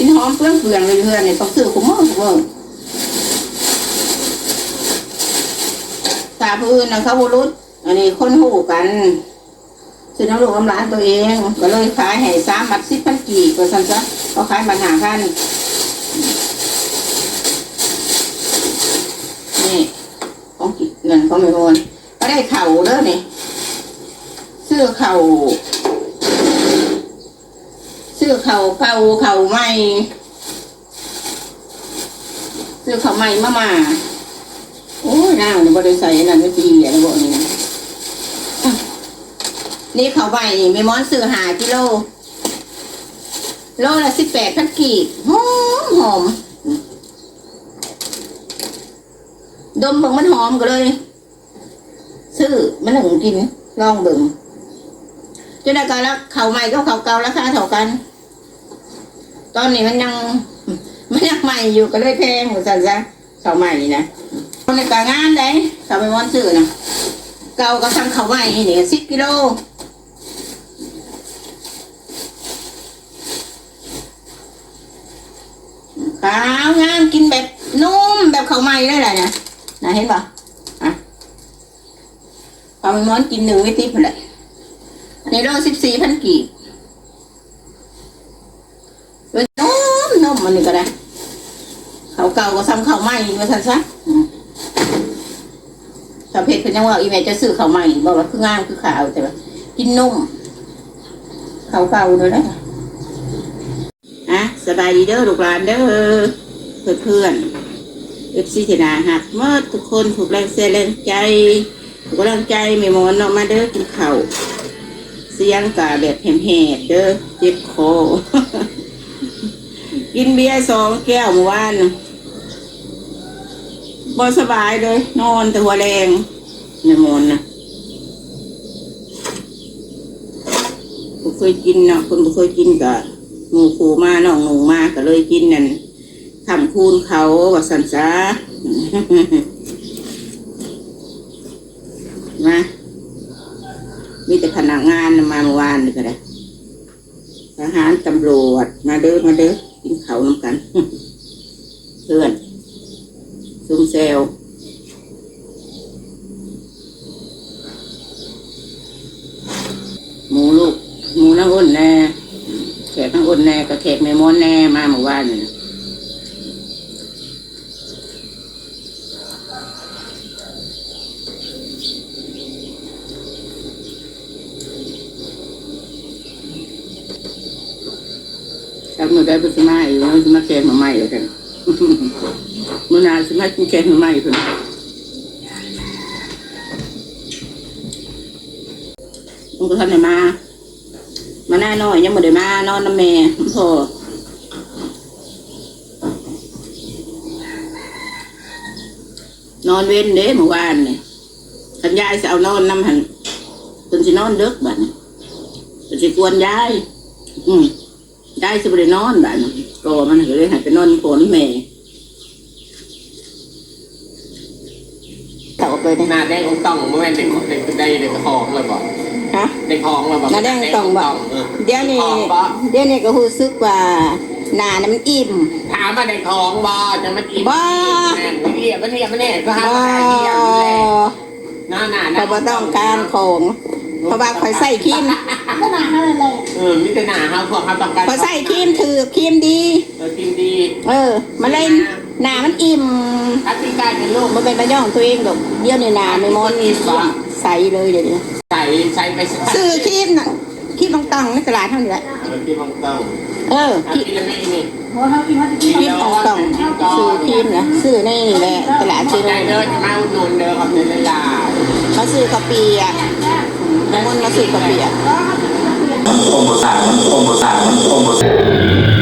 กินหอมเปลื้องเปลืองเลยเพื่อนเนี่ยต้องซื้อคุ้มมากเว้ยตาพื้นนะเขาบุรุษอันนี้คนหูกันซื้อน้ำลูกน้ำร้านตัวเอง ก็เลยขายให้สามบัตรสิบพันกี่ก็สั่นซะเขาขายบัตรหาพันนี่ของกินเงินของไม่โอนก็ได้เข่าเด้อนี่เสื้อเข่า ซื้อเขาเก่าเขาใหม่ซื้อเขาใหม่มามาโอ้ยน่าเนี่ยบริษัทนั่นไม่ปีอะไรพวกนี้นะอะนี่เขาใหม่นี่ไม่ม้อนซื้อหากิโลโลละสิบแปดพันกีบหอมหอมดมเบิ่งมันหอมก็เลย ซื้อมันหนึ่งกินลองเบิ่งจะได้กันแล้วเขาใหม่ก็เขาเก่าราคาเท่ากัน ตอนนี้มันยังมันยังใหม่อยู่ก็เลยแพงเหมือนกันซะเขาใหม่นี่นะคนในการงานได้เขาไปวันซื้อนะเก่าก็ทำเขาใหม่นี่เนี่ยสิบกิโลขาวงามกินแบบนุ่มแบบเขาใหม่ได้เลยนะนะเห็นปะอะเขาไปม้อนกินหนึ่งไม่ติดเลยในโลสิบสี่พันกีบเป็นนุ่ มันนี่ก็ได้เขาเก่าก็ซ้ำเขาใหม่มาสันซะอืมสาวเพชรเป็นยังว่าอีเมลจะซื้อเขาใหม่บอกว่าคืองามคือขาวแต่ว่ากินนุ่มเขาเก่าเลยนะอะสบายดีเด้อลูกหลานเด้อเพื่อนเพื่อนเอฟซีเทนาหักเมื่อทุกคนถูกแรงเสียแรงใจถูกกำลังใจไม่มอนออกมาเด้อกินเข้าเสียงกาแบบแหบๆเด้อเจ็บคอ กินเบียร์สองแก้วเมื่อวานบอสบายเลย นอนแต่หัวแรงในมอนนะผมเคยกินเนาะคนบ่เคยกินกับหมูคูมาน้องหนูมาก็เลยกินนั่นทำคูณเขาว่าสันซามามีแต่พนักงานมาเมื่อวานนี่ก็ได้ทหารตำรวจมาเด้อมาเด้อ กินเขาน้ำกัน เพื่อนซุ่มเซลหมูลูกหมูนางอ้นแน่แขกนางอ้นแน่กับแขกแม่ม้อนแน่มาเมื่อวานนี่ นะถ้ามือได้เป็นสมัยมันจะมาแขกมาใหม่กันมื่อนานสมัยกูแขกมาใหม่คนมันก็ท่านได้มา มาหน้าน้อยยังไม่ได้มานอนน้ำแม่พ่อนอนเว้นเด้เมื่อวานเนี่ยขันยายจะเอานอนน้ำหันจนสินอนเดึกบัดนี้จนสิกวนยาย อืม ยายสิบได้นอนบัดนี้ก็มันก็เลยใหายไปนอนผลแม่เต่าไปเนี่ยหน้าแดงองต้องเมื่อวันเด็กเด็กได้เด็กทองเลยบอกฮะเด็กทองเลยบอกหน้าแดงต้องบอกเออเดี๋ยวนี้ทองบ่เดี๋ยวนี้ก็รู้สึกว่าหนาน้ำอิ่มถามมาเด็กทองบ่จะมากินบ่แม่นไม่เรียบไม่เรียบไม่แน่ก็หาบ่ว่าได้เรียบอยู่แล้วหน้าหนาเขาบ่ต้องการของเพราะว่าคอยใส่ครีมเออมิตรหนาเขาพวกเขาต้องการคอยใส่ครีมถือครีมดี เออกินดีเออมันเลยหนามันอิ่มทักที่กายเป็นลูกมันเป็นประโยชน์ของตัวเองดอกเดี๋ยวนี้หนาไม่มอนนี่ใส่เลยเดี๋ยวนี้ใส่ใส่ไปสักซื้อครีมน่ะครีมต่างๆในตลาดเท่านี้แหละเออกินองต้องเออถ้าครีมกินแล้วไม่นี่ครีมต่างๆซื้อครีมนะซื้อในนี่แหละตลาดซื้อใจในเด้อจะมาอุดหนุนเด้อครับในลามาซื้อกะปิอะแม่มอนมาซื้อกะปิอะโปรโมชั่นโป